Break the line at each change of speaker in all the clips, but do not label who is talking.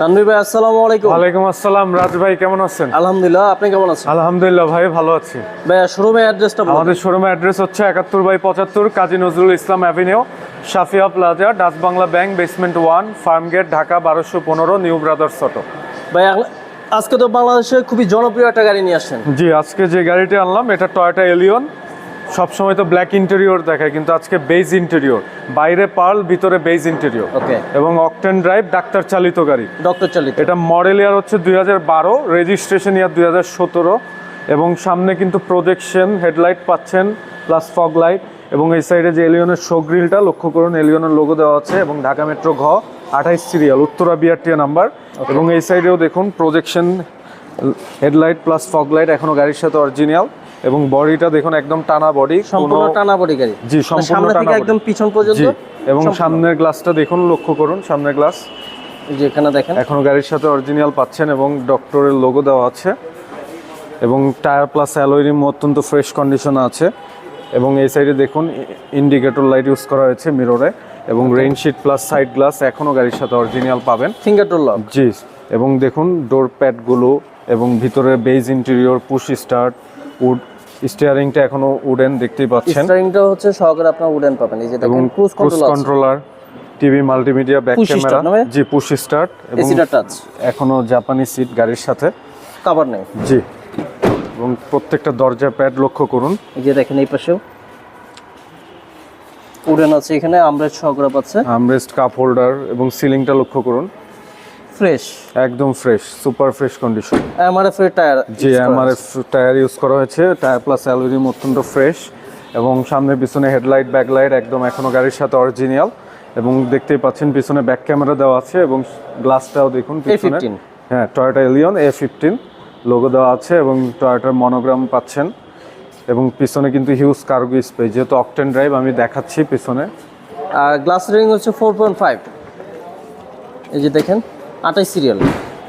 তানভীর ভাই আসসালামু আলাইকুম।
ওয়ালাইকুম আসসালাম। রাজ ভাই কেমন আছেন?
আলহামদুলিল্লাহ আপনি কেমন আছেন?
আলহামদুলিল্লাহ ভাই ভালো আছি।
ভাই শোরুমের অ্যাড্রেসটা বলুন।
আমাদের শোরুমের অ্যাড্রেস হচ্ছে একাত্তর বাই পঁচাত্তর Kazi Nazrul Islam avenue Safia plaza Dutch Bangla bank basement one Farmgate Dhaka বারোশো পনেরো নিউ ব্রাদার্স অটো
ভাই আজকে তো বাংলাদেশে খুবই জনপ্রিয় একটা গাড়ি নিয়ে আসছেন।
জি আজকে যে গাড়িটি আনলাম এটা টয়োটা এলিয়ন সবসময় তো ব্ল্যাক ইন্টেরিয়র দেখায় কিন্তু আজকে বেজ ইন্টেরিয়র বাইরে পার্ল ভিতরে বেজ ইন্টেরিয়র
ওকে
এবং অকটেন ড্রাইভ ডাক্তার চালিত গাড়ি।
ডক্টর চালিত।
এটা মডেল ইয়ার হচ্ছে দুই হাজার বারো রেজিস্ট্রেশন ইয়ার দুই হাজার সতেরো। এবং সামনে কিন্তু প্রজেকশন হেডলাইট পাচ্ছেন প্লাস ফগ লাইট এবং এই সাইডে যে এলিয়নের শো গ্রিলটা লক্ষ্য করুন এলিয়নের লোগো দেওয়া আছে। এবং ঢাকা মেট্রো ঘ আঠাইশ সিরিয়াল উত্তরা বিআরটিএ নাম্বার এবং এই সাইডেও দেখুন projection headlight plus fog light এখনও গাড়ির সাথে অরিজিনাল এবং বডিটা দেখুন একদম টানা বডি
সম্পূর্ণ টানা বডি গাড়ি।
জি, সম্পূর্ণ টানা
একদম পিছন পর্যন্ত
এবং সামনের গ্লাসটা দেখুন লক্ষ্য করুন সামনের গ্লাস
এই যে এখানে দেখেন।
এখনও গাড়ির সাথে অরিজিনাল পাচ্ছেন এবং ডক্টরের লোগো দেওয়া আছে। এবং টায়ার প্লাস অ্যালোয়রিম অত্যন্ত ফ্রেশ কন্ডিশন আছে। এবং এই সাইডে দেখুন ইন্ডিকেটর লাইট ইউজ করা হয়েছে মিররে এবং রেইনশিট প্লাস সাইড গ্লাস এখনও গাড়ির সাথে অরিজিনাল পাবেন।
ফিঙ্গার ডোর লক
জি এবং দেখুন ডোর প্যাডগুলো এবং ভিতরে beige interior push start wood স্টিয়ারিংটা এখনও উডেন দেখতেই পাচ্ছেন।
স্টারিংটা হচ্ছে সহকারে আপনার উডেন পাবেন। এই যে দেখেন cruise
controller TV multimedia back camera জি পুশ স্টার্ট এবং
টাচ
এখনও জাপানি সিট গাড়ির সাথে।
কভার নেই।
জি। এবং প্রত্যেকটা দরজা প্যাড লক্ষ্য করুন।
এই যে দেখেন এই পাশেও। উডেন আছে এখানে আমরেজ সহকারে পাচ্ছে।
আমরেস্ট কাপ হোল্ডার এবং সিলিংটা লক্ষ্য করুন।
ফ্রেশ?
একদম fresh super fresh condition
MRF এর টায়ার
জি এমআরএফ টায়ার ইউজ করা হয়েছে। টায়ার প্লাস অ্যালুমিনিয়াম অত্যন্ত ফ্রেশ এবং সামনে পিছনে হেডলাইট ব্যাকলাইট একদম এখনও গাড়ির সাথে অরিজিনাল এবং দেখতেই পাচ্ছেন পিছনে ব্যাক ক্যামেরা দেওয়া আছে এবং গ্লাসটাও দেখুন পিছনে। হ্যাঁ Toyota Allion A fifteen logo দেওয়া আছে এবং টয়োটার মনোগ্রাম পাচ্ছেন এবং পিছনে কিন্তু হিউজ কার্গো স্পেস যেহেতু অকটেন ড্রাইভ আমি দেখাচ্ছি পিছনে।
আর গ্লাস রিং হচ্ছে ফোর পয়েন্ট ফাইভ এই যে দেখেন। আঠাইশ সিরিয়াল।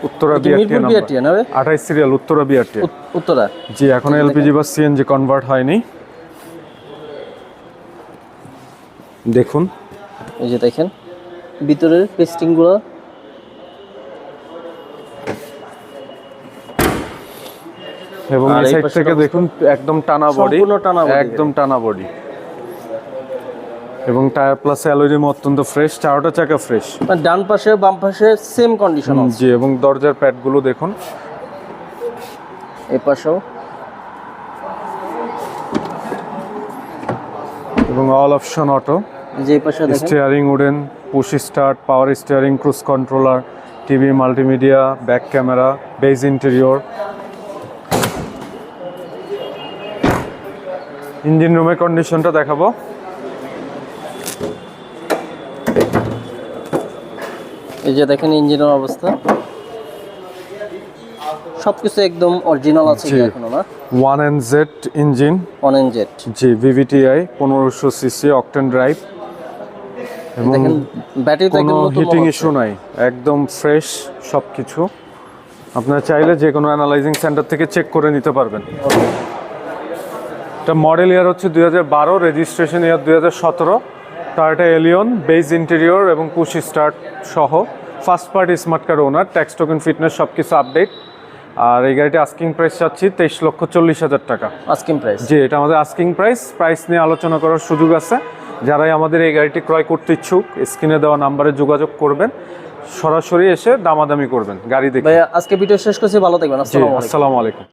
উত্তরা
এটা
বিআরটি
মিরপুর
নাম্বার
BRT না?
আঠাইশ সিরিয়াল উত্তরা বিআরটি
উত্তরা।
জি এখন এলপিজি বা সিএনজি কনভার্ট হয়নি। দেখুন।
এই যে দেখেন ভিতরের পেস্টিংগুলো
এবং এই সাইড থেকে দেখুন একদম টানা বডি
সম্পূর্ণ টানা body
একদম টানা বডি এবং টায়ার প্লাস অ্যালোরিম অত্যন্ত ফ্রেশ চারোটা চাকা ফ্রেশ
মানে ডান পাশে বাম পাশে সেম কন্ডিশন
জি এবং দরজার প্যাডগুলো দেখুন।
এই পাশেও।
এবং অল অপশন অটো
যে পাশে দেখেন।
Steering wooden push start power steering cruise controller TV multimedia back camera beige interior engine রুমের কন্ডিশনটা দেখাবো।
এই যে দেখেন ইঞ্জিনের অবস্থা। সবকিছু একদম অরিজিনাল আছে। এখনও না?
One N Z engine
on jet
G VVTI পনেরোশো সিসি অকটেন ড্রাইভ এবং
দেখেন ব্যাটারি তো
কোনো
একদম
হিটিং ইস্যু নাই একদম ফ্রেশ সব কিছু আপনারা চাইলে যে কোনো অ্যানালাইজিং সেন্টার থেকে চেক করে নিতে পারবেন। এটা মডেল ইয়ার হচ্ছে দুই হাজার বারো রেজিস্ট্রেশন ইয়ার দুই হাজার সতেরো। টয়োটা এলিয়ন বেজ ইন্টেরিয়র এবং পুশ স্টার্ট সহ। First party smart card owner tax token fitness সব কিছু আপডেট আর এই গাড়িটা আস্কিং প্রাইস চাচ্ছি তেইশ লক্ষ চল্লিশ হাজার টাকা।
আস্কিং প্রাইস
জি এটা আমাদের আস্কিং প্রাইস প্রাইস নিয়ে আলোচনা করার সুযোগ আছে। যারাই আমাদের এই গাড়িটি ক্রয় করতে ইচ্ছুক স্ক্রিনে দেওয়া নাম্বারে যোগাযোগ করবেন। সরাসরি এসে দামাদামি করবেন গাড়ি দেখে।
আজকে ভিডিও শেষ করছি ভালো থাকবেন।
আসসালামু আলাইকুম।